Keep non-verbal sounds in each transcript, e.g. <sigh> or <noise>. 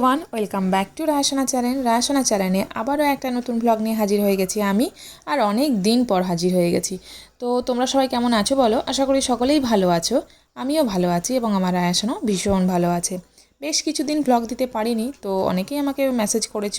Everyone, welcome back to Raisona channel. Raisona চ্যানেলে আবারও একটা নতুন ব্লগ নিয়ে হাজির হয়ে গেছি আমি, আর অনেক দিন পর হাজির হয়ে গেছি। তো তোমরা সবাই কেমন আছো বলো? আশা করি সকলেই ভালো আছো, আমিও ভালো আছি এবং আমার রায়সোনাও ভীষণ ভালো আছে। বেশ কিছুদিন ব্লগ দিতে পারিনি, তো অনেকেই আমাকে মেসেজ করেছ,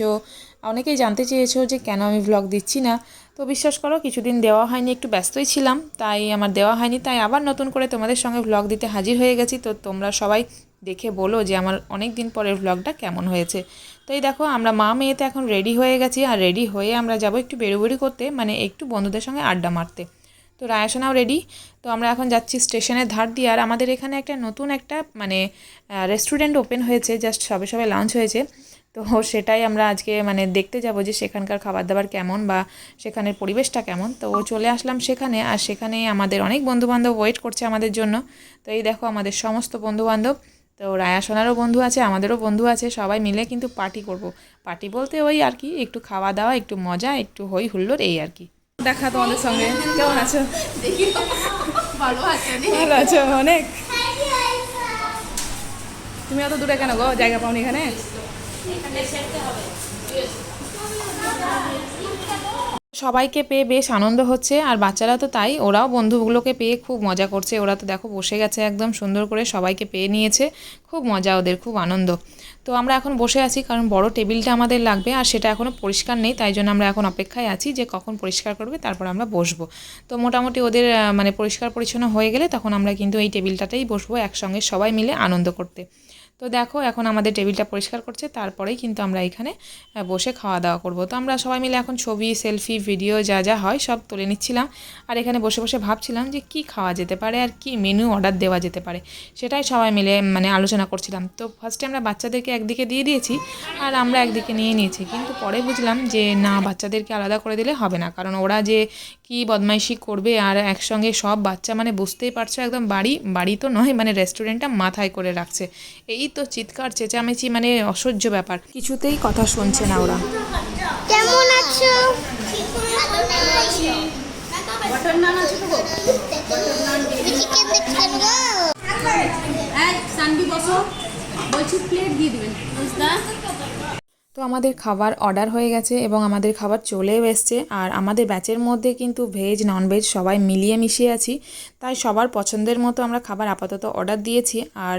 অনেকেই জানতে চেয়েছো যে কেন আমি ব্লগ দিচ্ছি না। তো বিশ্বাস করো, কিছুদিন দেওয়া হয়নি, একটু ব্যস্তই ছিলাম, তাই আমার দেওয়া হয়নি, তাই আবার নতুন করে তোমাদের সঙ্গে ব্লগ দিতে হাজির হয়ে গেছি। তো তোমরা সবাই দেখে বলো যে আমার অনেক দিন পরের ব্লগটা কেমন হয়েছে। তো এই দেখো, আমরা মা মেয়েতে এখন রেডি হয়ে গেছি আর রেডি হয়ে আমরা যাব একটু বেরোবেরি করতে মানে একটু বন্ধুদের সঙ্গে আড্ডা মারতে। তো রায়াসোনাও রেডি তো আমরা এখন যাচ্ছি স্টেশনের ধার দিয়ে। আর আমাদের এখানে একটা নতুন একটা মানে রেস্টুরেন্ট ওপেন হয়েছে জাস্ট সবে সবে লঞ্চ হয়েছে। তো সেটাই আমরা আজকে মানে দেখতে যাব যে সেখানকার খাবার দাবার কেমন বা সেখানের পরিবেশটা কেমন। তো চলে আসলাম সেখানে, আর সেখানে আমাদের অনেক বন্ধুবান্ধব ওয়েট করছে আমাদের জন্য। তো এই দেখো, আমাদের সমস্ত বন্ধুবান্ধব। তো রায়াসোনারও বন্ধু আছে আমাদেরও বন্ধু আছে সবাই মিলে কিন্তু পার্টি করব। পার্টি বলতে ওই আর কি একটু খাওয়া দাওয়া একটু মজা একটু হই হুল্লোড় এই আর কি। দেখা তোমাদের সঙ্গে। কেমন আছো? ভালো আছে ভালো আছো অনেক। তুমি অত দূরে কেন গো? জায়গা পাওনি এখানে? সবাইকে পেয়ে বেশ আনন্দ হচ্ছে, আর বাচ্চারা তো তাই, ওরাও বন্ধুগুলোকে পেয়ে খুব মজা করছে। ওরা তো দেখো বসে গেছে একদম সুন্দর করে, সবাইকে পেয়ে নিয়েছে, খুব মজা ওদের, খুব আনন্দ। তো আমরা এখন বসে আছি, কারণ বড় টেবিলটা আমাদের লাগবে, আর সেটা এখনও পরিষ্কার নেই, তাই জন্য আমরা এখন অপেক্ষায় আছি যে কখন পরিষ্কার করবে, তারপর আমরা বসবো। তো মোটামুটি ওদের মানে পরিষ্কার পরিচ্ছন্ন হয়ে গেলে তখন আমরা কিন্তু এই টেবিলটাতেই বসবো একসঙ্গে সবাই মিলে আনন্দ করতে। তো দেখো, এখন আমাদের টেবিলটা পরিষ্কার করছে, তারপরেই কিন্তু আমরা এখানে বসে খাওয়া দাওয়া করব। তো আমরা সবাই মিলে এখন ছবি, সেলফি, ভিডিও যা যা হয় সব তুলে নিচ্ছিলাম। আর এখানে বসে বসে ভাবছিলাম যে কি খাওয়া যেতে পারে আর কি মেনু অর্ডার দেওয়া যেতে পারে। সেটাই সবাই মিলে মানে আলোচনা করছিলাম। তো ফার্স্টে আমরা বাচ্চাদেরকে একদিকে দিয়ে দিয়েছি, আর আমরা একদিকে নিয়ে নিয়েছি। কিন্তু পরে বুঝলাম যে না, বাচ্চাদেরকে আলাদা করে দিলে হবে না। কারণ ওরা যে কি বদমাইশি করবে আর একসঙ্গে সব বাচ্চা মানে বুঝতেই পারছ একদম বাড়ি বাড়ি তো নয় মানে রেস্টুরেন্টটা মাথায় করে রাখছে। এই তো চিৎকার চেঁচামেচি মানে অসহ্য ব্যাপার। কিছুতেই কথা শুনছে না ওরা। কেমন আছো? বাটার নান আছে তো গো? চিকেন দেখছেন গো এক সানবি বসো। বলছি প্লেট দিয়ে দিবেন বুঝলা? তো আমাদের খাবার অর্ডার হয়ে গেছে এবং আমাদের খাবার চলেও এসছে। আর আমাদের ব্যাচের মধ্যে কিন্তু ভেজ ননভেজ সবাই মিলিয়ে মিশিয়ে আছি। তাই সবার পছন্দের মতো আমরা খাবার আপাতত অর্ডার দিয়েছি। আর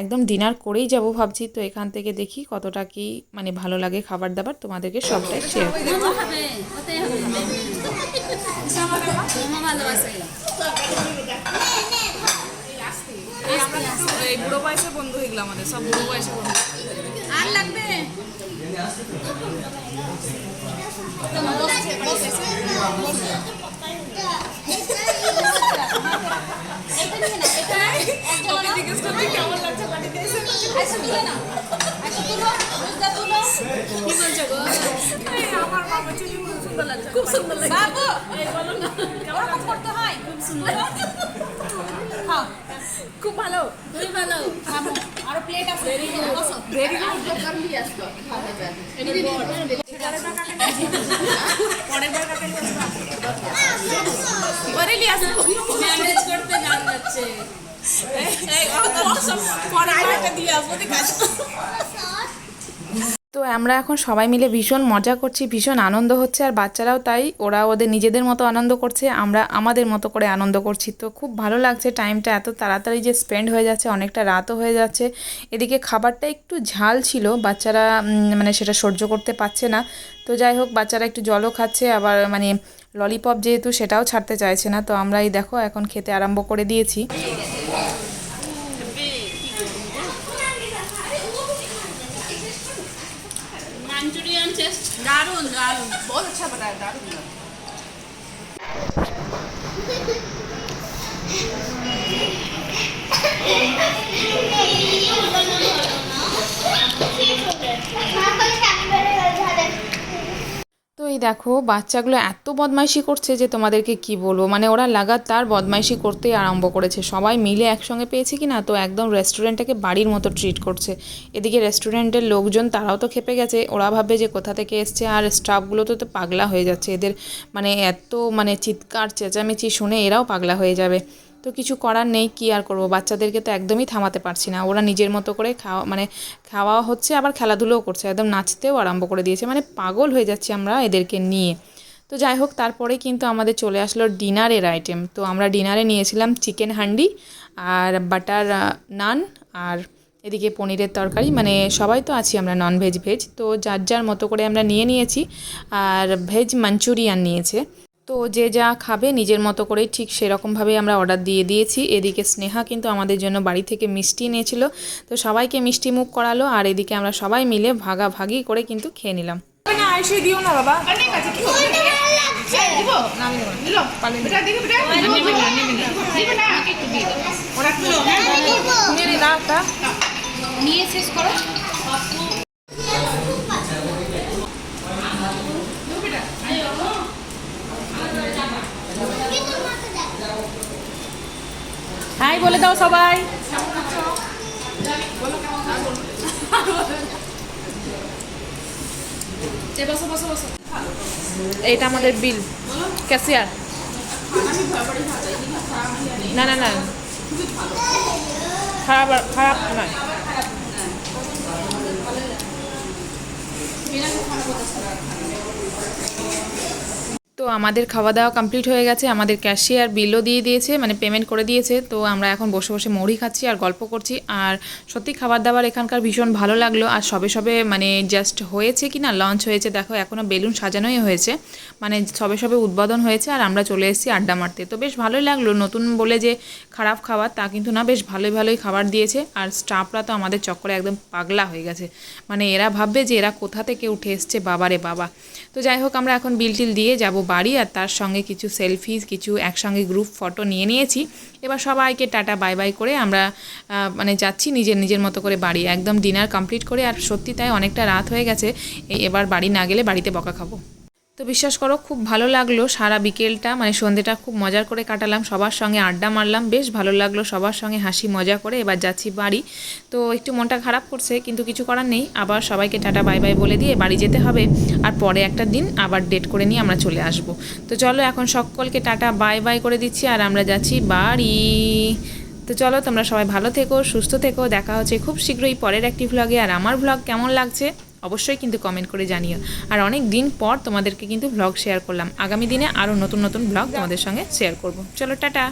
একদম ডিনার করেই যাব ভাবছি। তো এখান থেকে দেখি কতটা কি মানে ভালো লাগে খাবার দাবার। তোমাদেরকে সবটাই শেয়ার এই বুড়ো বয়সের বন্ধু এগুলো আমাদের সব বুড়ো বয়সের বন্ধু। আর লাগবে? <laughs> খুব সুন্দর লাগছে। বাবু এই বলো না। ওরকম করতে হয়। খুব সুন্দর খুব ভালো খুবই ভালো। আরও প্লেট আছে। বসো ভেরি গুড পরে লি আসব? ম্যানেজ করতে জান যাচ্ছে। এই পরে আইটা দিয়ে আসব? ঠিক আছে। আমরা এখন সবাই মিলে ভীষণ মজা করছি, ভীষণ আনন্দ হচ্ছে আর বাচ্চারাও তাই, ওরা ওদের নিজেদের মতো আনন্দ করছে, আমরা আমাদের মতো করে আনন্দ করছি। তো খুব ভালো লাগছে টাইমটা, এত তাড়াতাড়ি যে স্পেন্ড হয়ে যাচ্ছে, অনেকটা রাতও হয়ে যাচ্ছে। এদিকে খাবারটা একটু ঝাল ছিল, বাচ্চারা মানে সেটা সহ্য করতে পারছে না। তো যাই হোক, বাচ্চারা একটু জলও খাচ্ছে, আবার মানে ললিপপ যেহেতু সেটাও ছাড়তে চাইছে না, তো আমরা এই দেখো এখন খেতে আরম্ভ করে দিয়েছি। मैंचूरियन चेस्ट दारुण दारुण। बहुत अच्छा बताया दारुण दारुण। <laughs> এই দেখো, বাচ্চাগুলো এত বদমাইশি করছে যে তোমাদেরকে কি বলব? মানে ওরা লাগাতার বদমাইশি করতেই আরম্ভ করেছে। সবাই মিলে একসঙ্গে পেয়েছে কি না তো একদম রেস্টুরেন্টটাকে বাড়ির মতো ট্রিট করছে। এদিকে রেস্টুরেন্টের লোকজন তারাও তো খেপে গেছে। ওরা ভাবে যে কোথা থেকে এসছে আর স্টাফগুলো তো তো পাগলা হয়ে যাচ্ছে। এদের মানে এত মানে চিৎকার, চেঁচামেচি শুনে এরাও পাগলা হয়ে যাবে। তো কিছু করার নেই, কি আর করব? বাচ্চাদেরকে তো একদমই থামাতে পারছি না। ওরা নিজের মতো করে খাওয়া মানে খাওয়া হচ্ছে, আবার খেলাধুলোও করছে, একদম নাচতেও আরম্ভ করে দিয়েছে। মানে পাগল হয়ে যাচ্ছি আমরা এদেরকে নিয়ে। তো যাই হোক, তারপরে কিন্তু আমাদের চলে আসলো ডিনারের আইটেম তো আমরা ডিনারে নিয়েছিলাম চিকেন হান্ডি আর বাটার নান আর এদিকে পনিরের তরকারি। মানে সবাই তো আছি আমরা নন ভেজ ভেজ তো যার যার মতো করে আমরা নিয়ে নিয়েছি। আর ভেজ মাঞ্চুরিয়ান নিয়েছে। তো যে যা খাবে নিজের মতো করেই ঠিক সেরকমভাবে আমরা অর্ডার দিয়ে দিয়েছি। এদিকে স্নেহা কিন্তু আমাদের জন্য বাড়ি থেকে মিষ্টি নিয়েছিল তো সবাইকে মিষ্টি মুখ করালো আর এদিকে আমরা সবাই মিলে ভাগাভাগি করে কিন্তু খেয়ে নিলাম। না আইসে দিও না বাবা। অনেক আছে কি হবে দিব না আমি দেবো দিলো বেটা দেখি বেটা নিবি না নিবি না দিবে না একটু দিয়ে দাও ওরা তো তুমি না একটা নিয়ে শেষ করো হাই বলে দাও সবাই। এইটা আমাদের বিল। ক্যাশিয়ার। না না না। খারাপ খারাপ নয়। তো আমাদের খাওয়া দাওয়া কমপ্লিট হয়ে গেছে, আমাদের ক্যাশিয়ার বিলও দিয়ে দিয়েছে মানে পেমেন্ট করে দিয়েছে, তো আমরা এখন বসে বসে মুড়ি খাচ্ছি আর গল্প করছি। আর সত্যি খাবার দাবার এখানকার ভীষণ ভালো লাগল, আর সবে সবে মানে জাস্ট হয়েছে কি না লঞ্চ হয়েছে, দেখো এখনও বেলুন সাজানোই হয়েছে মানে সবে সবে উদ্বোধন হয়েছে, আর আমরা চলে এসেছি আড্ডা মারতে। তো বেশ ভালোই লাগল, নতুন বলে যে খারাপ খাবার, তা কিন্তু না, বেশ ভালোই ভালোই খাবার দিয়েছে। আর স্টাফরা তো আমাদের চক্করে একদম পাগলা হয়ে গেছে। মানে এরা ভাববে যে এরা কোথা থেকে উঠে এসছে, বাবারে বাবা। তো যাই হোক, আমরা এখন বিল টিল দিয়ে যাব বাড়ি, আর তার সঙ্গে কিছু সেলফি কিছু একসঙ্গে গ্রুপ ফটো নিয়ে নিয়েছি। এবার সবাইকে টাটা, বাই বাই করে আমরা মানে যাচ্ছি নিজের নিজের মতো করে বাড়ি। একদম ডিনার কমপ্লিট করে, আর সত্যি তাই অনেকটা রাত হয়ে গেছে। এবার বাড়ি না গেলে বাড়িতে বকা খাব। তো বিশ্বাস করো, খুব ভালো লাগল সারা বিকেলটা। মানে সন্ধেটা খুব মজার করে কাটালাম, সবার সঙ্গে আড্ডা মারলাম, বেশ ভালো লাগল সবার সঙ্গে হাসি মজা করে। এবার যাচ্ছি বাড়ি। তো একটু মনটা খারাপ করছে, কিন্তু কিছু করার নেই। আবার সবাইকে টাটা, বাই বাই বলে দিয়ে বাড়ি যেতে হবে। আর পরে একটা দিন আবার ডেট করে নিয়ে আমরা চলে আসব। তো চলো, এখন সকলকে টাটা, বাই বাই করে দিচ্ছি আর আমরা যাচ্ছি বাড়ি। তো চলো, তোমরা সবাই ভালো থেকো, সুস্থ থেকো। দেখা হচ্ছে খুব শীঘ্রই পরের একটি ভ্লগে আর আমার ভ্লগ কেমন লাগছে? অবশ্যই কিন্তু কমেন্ট করে জানিও। আর অনেক দিন পর তোমাদেরকে কিন্তু ব্লগ শেয়ার করলাম। আগামী দিনে আরও নতুন নতুন ব্লগ তোমাদের সঙ্গে শেয়ার করব। চলো, টাটা!